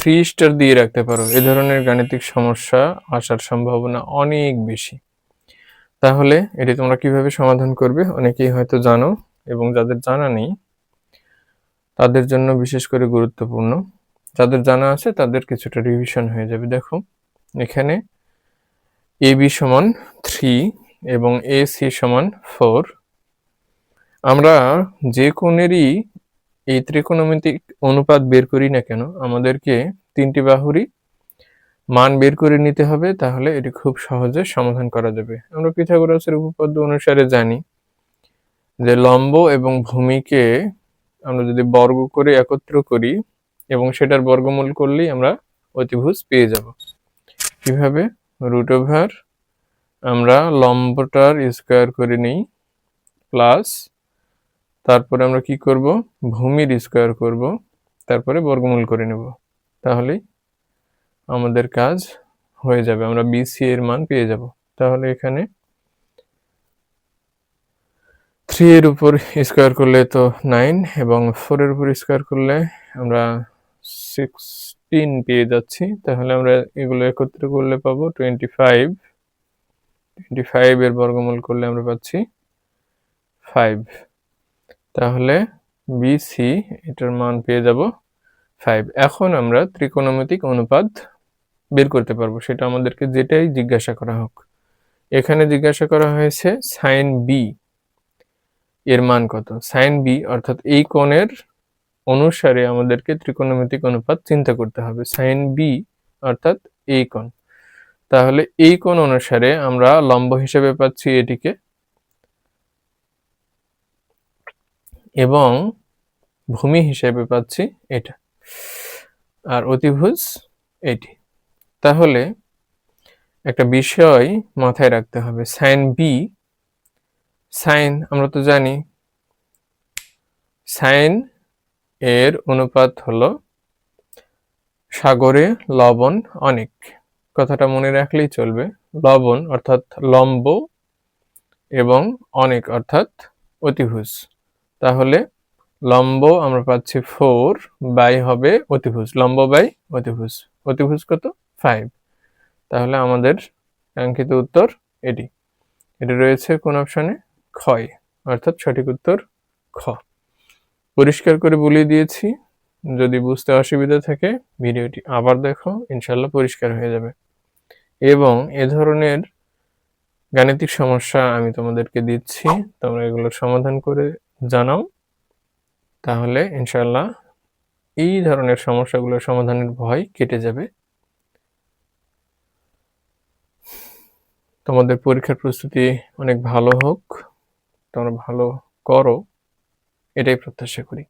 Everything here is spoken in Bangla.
থ্রি স্টার দিয়ে রাখতে পারো। এ ধরনের গাণিতিক সমস্যা আসার সম্ভাবনা অনেক বেশি। তাহলে এটি তোমরা কীভাবে সমাধান করবে অনেকেই হয়তো জানো এবং যাদের জানা নেই, তাদের জন্য বিশেষ করে গুরুত্বপূর্ণ। যাদের জানা আছে তাদের কিছুটা রিভিশন হয়ে যাবে। দেখো, এখানে এ বি সমান থ্রি এবং এ সি সমান ফোর। আমরা যে কোণেরই এই ত্রিকোণমিতিক অনুপাত বের করি না কেন, আমাদেরকে তিনটি বাহুরই মান বের করে নিতে হবে, তাহলে এটি খুব সহজে সমাধান করা যাবে। আমরা পিথাগোরাসের উপপাদ্য অনুসারে জানি যে লম্ব এবং ভূমিকে আমরা যদি বর্গ করে একত্র করি এবং সেটার বর্গমূল করলেই আমরা অতিভুজ পেয়ে যাব। কীভাবে? রুট ওভার আমরা লম্বটার স্কোয়ার করে নিই, প্লাস তারপরে আমরা কি করব? ভূমির স্কোয়ার করব। তারপরে বর্গমূল করে নেব। তাহলেই আমাদের কাজ হয়ে যাবে। আমরা বিসি এর মান পেয়ে যাব। তাহলে এখানে থ্রি এর উপর স্কোয়ার করলে তো নাইন এবং ফোর এর উপর স্কোয়ার করলে আমরা সিক্সটিন পেয়ে যাচ্ছি। তাহলে আমরা এগুলো একত্র করলে পাবো টোয়েন্টি ফাইভ টোয়েন্টি ফাইভ এর বর্গমূল করলে আমরা পাচ্ছি ফাইভ তাহলে বিসি এটার মান পেয়ে যাব ফাইভ এখন আমরা ত্রিকোণমিতিক অনুপাত বের করতে পারব, সেটা আমাদেরকে যেটাই জিজ্ঞাসা করা হোক। এখানে জিজ্ঞাসা করা হয়েছে সাইন বি এর মান কত? সাইন বি অর্থাৎ এই কোণের অনুসারে আমাদেরকে ত্রিকোণমিতিক অনুপাত চিন্তা করতে হবে। সাইন বি অর্থাৎ এই কোণ। তাহলে এই কোণ অনুসারে আমরা লম্ব হিসেবে পাচ্ছি এটিকে। এবং ভূমি হিসেবে পাচ্ছি এটা। আর অতিভুজ এটি। তাহলে একটা বিষয় মাথায় রাখতে হবে। সাইন বি সাইন আমরা তো জানি সাইন এর অনুপাত হলো সাগরে লবণ অনেক। কথাটা মনে রাখলেই চলবে। লবণ অর্থাৎ লম্ব এবং অনেক অর্থাৎ অতিভুজ। তাহলে লম্ব আমরা পাচ্ছি ফোর বাই হবে অতিভুজ। লম্ব বাই অতিভুজ। অতিভুজ কত? ফাইভ। তাহলে আমাদের কাঙ্ক্ষিত উত্তর এটি। এটি রয়েছে কোন অপশনে ক্ষয়, অর্থাৎ সঠিক উত্তর খ। পরিষ্কার করে বলে দিয়েছি, যদি বুঝতে অসুবিধা থাকে ভিডিওটি আবার দেখো ইনশাল্লাহ পরিষ্কার হয়ে যাবে। এবং এ ধরনের গাণিতিক সমস্যা আমি তোমাদেরকে দিচ্ছি, তোমরা এগুলোর সমাধান করে জানাও। তাহলে ইনশাল্লাহ এই ধরনের সমস্যাগুলোর সমাধানের ভয় কেটে যাবে। তোমাদের পরীক্ষার প্রস্তুতি অনেক ভালো হোক, তোমরা ভালো করো, এটাই প্রত্যাশা করি।